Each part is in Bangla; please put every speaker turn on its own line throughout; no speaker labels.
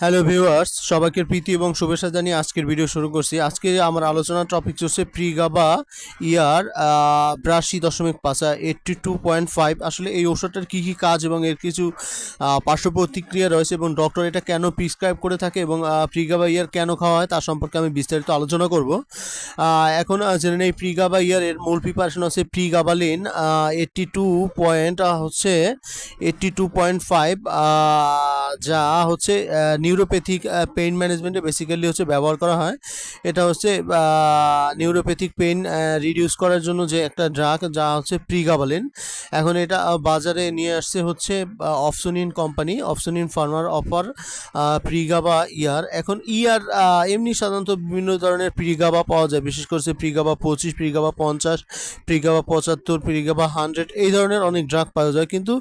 হ্যালো ভিউয়ার্স, সবাইকে প্রীতি এবং শুভেচ্ছা জানিয়ে আজকের ভিডিও শুরু করছি। আজকে আমার আলোচনার টপিক হচ্ছে প্রিগাবা ইয়ার বিরাশি দশমিক পাঁচ এইটটি টু পয়েন্ট ফাইভ আসলে এই ওষুধটার কী কী কাজ এবং এর কিছু পার্শ্ব প্রতিক্রিয়া রয়েছে এবং ডক্টর এটা কেন প্রিসক্রাইব করে থাকে এবং প্রিগাবা ইয়ার কেন খাওয়া হয় তার সম্পর্কে আমি বিস্তারিত আলোচনা করব। এখন জেনে নেই প্রিগাবা ইয়ার এর মূল প্রিপারেশন হচ্ছে প্রিগাবালিন এইটটি টু পয়েন্ট হচ্ছে এইটটি টু পয়েন্ট ফাইভ যা হচ্ছে নিউরোপ্যাথিক পেইন ম্যানেজমেন্টে বেসিক্যালি হচ্ছে ব্যবহার করা হয়। এটা হচ্ছে নিউরোপ্যাথিক পেইন রিডিউস করার জন্য যে একটা ড্রাগ যা হচ্ছে প্রিগাবালিন এখন এটা বাজারে নিয়ে আসছে হচ্ছে অপশনিন কোম্পানি অপশনিন ফার্মার অফার প্রিগাবা ইয়ার এখন ইয়ার এমনি সাধারণত বিভিন্ন ধরনের প্রিগাবা পাওয়া যায়। বিশেষ করে প্রিগাবা পঁচিশ প্রিগাবা পঞ্চাশ প্রিগাবা পঁচাত্তর প্রিগাবা হান্ড্রেড এই ধরনের অনেক ড্রাগ পাওয়া যায়। কিন্তু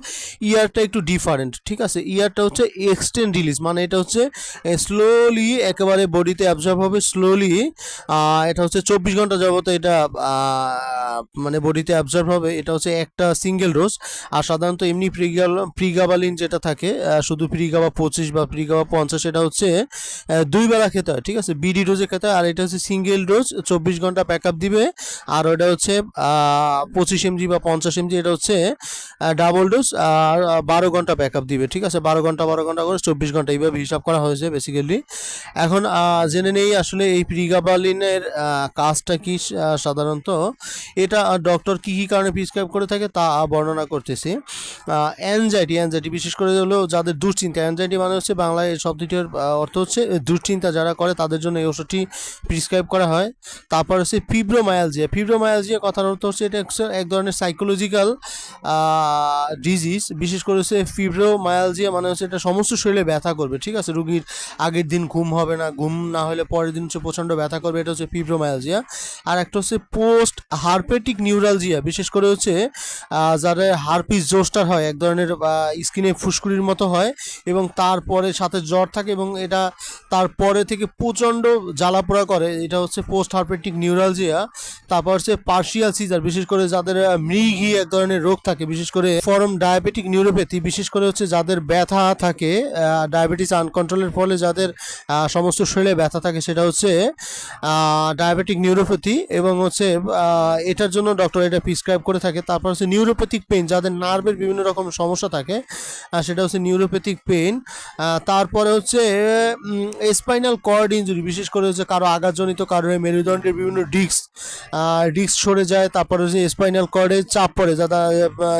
ইয়ারটা একটু ডিফারেন্ট ঠিক আছে? ইয়ারটা হচ্ছে এক্সটেন্ড রিলিজ মানে এটা হচ্ছে স্লোলি একেবারে বডিতে অ্যাবজর্ব হবে স্লোলি এটা হচ্ছে চব্বিশ ঘণ্টা যাবত এটা মানে বডিতে অ্যাবজর্ব হবে, এটা হচ্ছে একটা সিঙ্গেল ডোজ আর সাধারণত এমনি প্রিগাল প্রিগাবালিন যেটা থাকে শুধু প্রিগাবা পঁচিশ বা প্রিগাবা পঞ্চাশ, এটা হচ্ছে দুই বেলা খেতে হয়, ঠিক আছে? বিডি ডোজে খেতে হয়, আর এটা হচ্ছে সিঙ্গেল ডোজ চব্বিশ ঘণ্টা ব্যাক দিবে, আর ওটা হচ্ছে পঁচিশ এমজি বা পঞ্চাশ এমজি এটা হচ্ছে ডাবল ডোজ আর বারো ঘণ্টা ব্যাকআপ দিবে, ঠিক আছে? বারো ঘণ্টা বারো ঘণ্টা করে চব্বিশ ঘণ্টা, এইভাবে হিসাব করা হয়েছে বেসিক্যালি এখন জেনে নেই আসলে এই প্রিগাবালিনের কাজটা কি সাধারণত? এটা ডক্টর কি কি কারণে প্রিসক্রাইব করে থাকে তা বর্ণনা করতেছি। অ্যানজাইটি অ্যানজাইটি বিশেষ করে হলো যাদের দুশ্চিন্তা। অ্যানজাইটি মানে হচ্ছে বাংলায় শব্দটির অর্থ হচ্ছে দুশ্চিন্তা যারা করে তাদের জন্য এই ওষুধটি প্রিসক্রাইব করা হয়। তারপর হচ্ছে ফিব্রোমায়ালজিয়া ফিব্রোমায়ালজিয়া কথার অর্থ হচ্ছে এটা এক ধরনের সাইকোলজিক্যাল ডিজিজ বিশেষ করে হচ্ছে ফিব্রোমায়ালজিয়া মানে হচ্ছে এটা সমস্ত শরীরে ব্যথা করবে, ঠিক আছে? রুগীর আগের দিন ঘুম হবে না, ঘুম না হলে পরের দিন হচ্ছে প্রচণ্ড ব্যথা করবে, এটা হচ্ছে ফিব্রোমায়ালজিয়া আর একটা হচ্ছে পোস্ট হারপেটিক নিউরালজিয়া বিশেষ করে হচ্ছে যাদের হারপিস জোস্টার হয়, এক ধরনের স্কিনে ফুসকুড়ির মতো হয় এবং তারপরে সাথে জ্বর থাকে এবং এটা তারপরে থেকে প্রচণ্ড জ্বালাপোড়া করে, এটা হচ্ছে পোস্ট হারপেটিক নিউরালজিয়া তারপর হচ্ছে পার্শিয়াল সিজার বিশেষ করে যাদের মৃগী এক ধরনের রোগ থাকে, বিশেষ করে ফরম ডায়াবেটিক নিউরোপ্যাথি বিশেষ করে হচ্ছে যাদের ব্যথা থাকে ডায়াবেটিস আনকন্ট্রোলের ফলে যাদের সমস্ত শরীরে ব্যথা থাকে সেটা হচ্ছে ডায়াবেটিক নিউরোপ্যাথি এবং হচ্ছে এটার জন্য ডক্টর এটা প্রিসক্রাইব করে থাকে। তারপর হচ্ছে নিউরোপ্যাথিক পেইন যাদের নার্ভের বিভিন্ন রকম সমস্যা থাকে সেটা হচ্ছে নিউরোপ্যাথিক পেইন তারপরে হচ্ছে স্পাইনাল কর্ড ইঞ্জুরি বিশেষ করে হচ্ছে কারও আঘাতজনিত কারণে মেরুদণ্ডের বিভিন্ন ডিস্ক ডিস্ক সরে যায়, তারপরে হচ্ছে স্পাইনাল কর্ডে চাপ পড়ে। যারা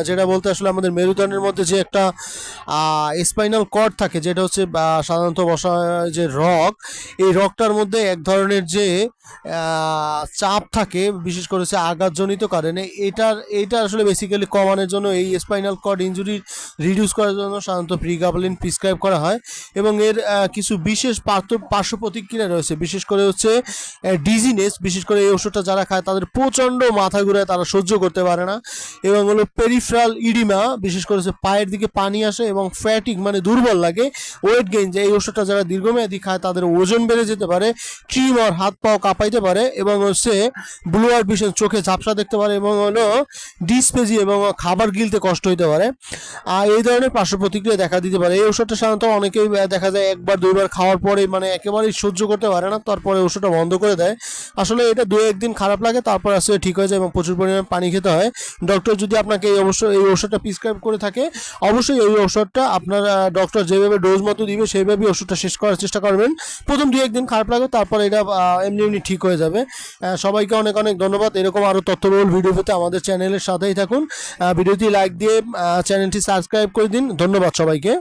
যেটা বলতে আসলে আমাদের মেরুদণ্ডের মধ্যে যে একটা স্পাইনাল কর্ড থাকে, যেটা হচ্ছে সাধারণত বসা যে রক, এই রকটার মধ্যে এক ধরনের যে চাপ থাকে, বিশেষ করে হচ্ছে আঘাতজনিত কারণে, এটার এটা আসলে বেসিক্যালি কমানোর জন্য এই স্পাইনাল কর্ড ইঞ্জুরি রিডিউস করার জন্য সাধারণত প্রিগাবলিন প্রিসক্রাইব করা হয় এবং এর কিছু বিশেষ পার্শ্ব প্রতিক্রিয়া রয়েছে। বিশেষ করে হচ্ছে ডিজিনেস বিশেষ করে এই ওষুধটা যারা খায় তাদের প্রচণ্ড মাথা ঘুরে তারা সহ্য করতে পারে না এবং হলো পেরিফ্রাল ইডিমা বিশেষ করে হচ্ছে পায়ের দিকে পানি আসে এবং ফ্যাটিক মানে দুর্বল লাগে ওয়েট গেইন যে এই ওষুধটা যারা দীর্ঘমেয়াদী খায়, তাদের ওজন বেড়ে যেতে পারে ট্রিমর হাত পাও কাঁপাইতে পারে এবং হচ্ছে ব্লুয়ার ভিশন চোখে ঝাপসা দেখতে পারে এবং হলো ডিসপেজি এবং খাবার গিলতে কষ্ট হতে পারে। আর এই ধরনের পার্শ্ব প্রতিক্রিয়া দেখা দিতে পারে। এই ওষুধটা সাধারণত অনেকেই দেখা যায় একবার, দুইবার খাওয়ার পরে মানে একেবারেই সহ্য করতে পারে না, তারপরে ওষুধটা বন্ধ করে দেয়। আসলে এটা দু একদিন খারাপ লাগে, তারপর আসলে ঠিক হয়ে যায় এবং প্রচুর পরিমাণে পানি খেতে হয়। ডক্টর যদি আপনাকে এই অবশ্যই এই ওষুধটা প্রিসক্রাইব করে থাকে, অবশ্যই এই ওষুধটা আপনার ডক্টর যেভাবে ডোজ মতো দিবে সেইভাবে ওষুধটা শেষ করার চেষ্টা করবেন। প্রথম দু একদিন খারাপ লাগে, তারপর এটা এমনি এমনি ঠিক হয়ে যাবে। সবাইকে অনেক অনেক ধন্যবাদ। এরকম আরও তথ্যবহুল ভিডিও পেতে আমাদের চ্যানেলের সাথেই থাকুন। ভিডিওটি লাইক দিয়ে চ্যানেলটি সাবস্ক্রাইব করে দিন। ধন্যবাদ সবাইকে।